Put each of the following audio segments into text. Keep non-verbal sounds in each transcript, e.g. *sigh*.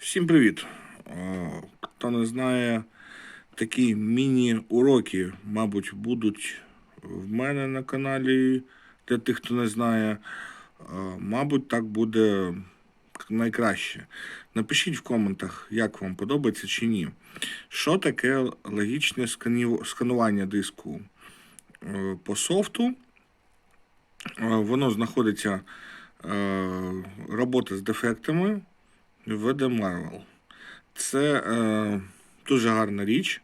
Всім привіт! Е, Хто не знає, такі міні-уроки, мабуть, будуть в мене на каналі. Для тих, хто не знає, Е, мабуть, так буде найкраще. Напишіть в коментах, як вам подобається чи ні. Що таке логічне сканування диску Е, по софту? Воно знаходиться робота з дефектами в The Marvel. Це е, дуже гарна річ,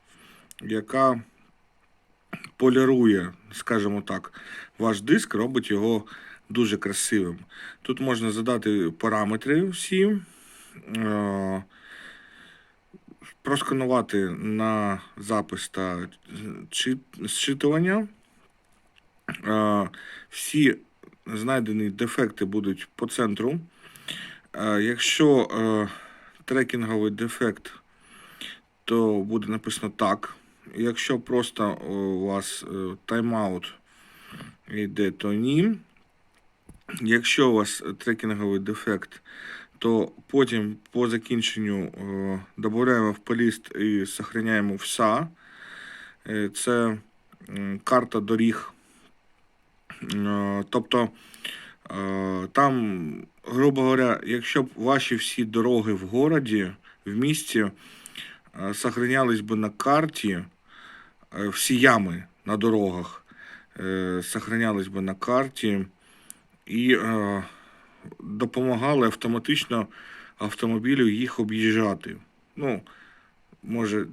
яка полірує, скажімо так, ваш диск, робить його дуже красивим. Тут можна задати параметри всі, е, просканувати на запис та зчитування. Е, всі знайдені дефекти будуть по центру. Е, Якщо е, трекінговий дефект, то буде написано так. Якщо просто у вас е, тайм-аут йде, то ні. Якщо у вас трекінговий дефект, то потім по закінченню е, додаємо в пліст і зберігаємо вся. Е, Це карта доріг. Е, Тобто е, там, грубо говоря, якщо б ваші всі дороги в городі, в місті е, сохранялись би на карті, е, всі ями на дорогах е, сохранялись би на карті і е, допомагали автоматично автомобілю їх об'їжджати. Ну, може,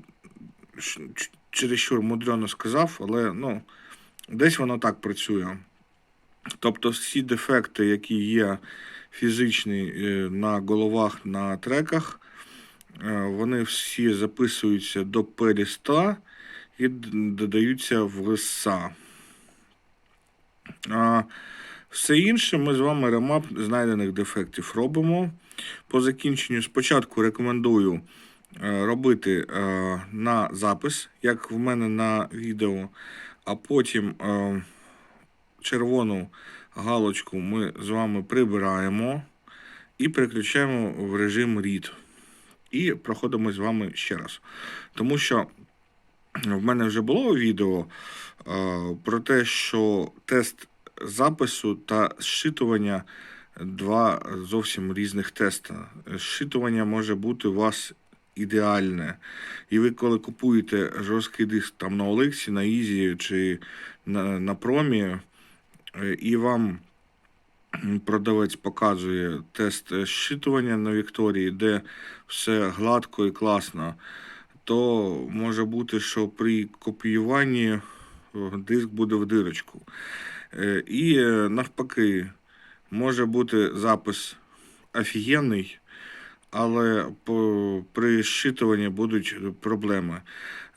чересчур мудрено сказав, але ну, десь воно так працює. Тобто всі дефекти, які є фізичні е, на головах на треках, е, вони всі записуються до періста і додаються в ЛСА. А все інше ми з вами ремап знайдених дефектів робимо. По закінченню спочатку рекомендую е, робити на запис, як в мене на відео, а потім червону галочку ми з вами прибираємо і переключаємо в режим READ. І проходимо з вами ще раз. Тому що в мене вже було відео е, про те, що тест запису та зчитування два зовсім різних теста. Зчитування може бути у вас ідеальне. І ви, коли купуєте жорсткий диск там на Олексі, на Ізі чи на, на Промі, і вам продавець показує тест щитування на Вікторії, де все гладко і класно, то може бути, що при копіюванні е, диск буде в дирочку. Е, І е, навпаки, може бути запис офігенний, але при зчитуванні будуть проблеми.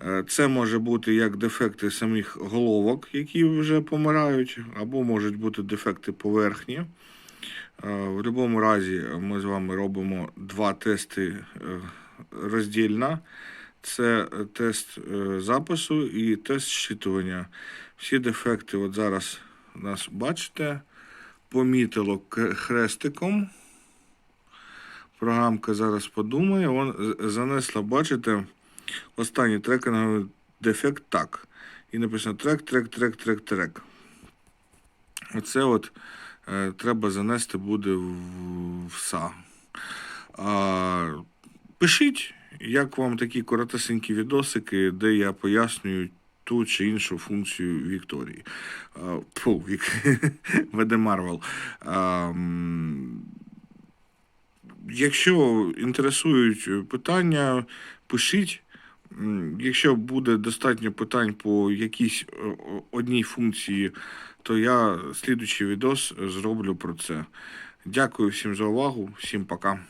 Е, Це може бути як дефекти самих головок, які вже помирають, або можуть бути дефекти поверхні. Е, В будь-якому разі ми з вами робимо два тести е, роздільно. Це тест запису і тест зчитування. Всі дефекти, от зараз нас бачите, помітило хрестиком. Програмка зараз подумає, вон занесла, бачите, останній трекінговий дефект так. І написано трек, трек, трек, трек, трек. Оце от е, треба занести буде в, СА. А, пишіть, як вам такі коротесенькі відосики, де я пояснюю ту чи іншу функцію Вікторії. Фу, Вік... *laughs* ВД Марвел. Якщо інтересують питання, пишіть. Якщо буде достатньо питань по якійсь е, одній функції, то я слідуючий відос зроблю про це. Дякую всім за увагу, всім пока.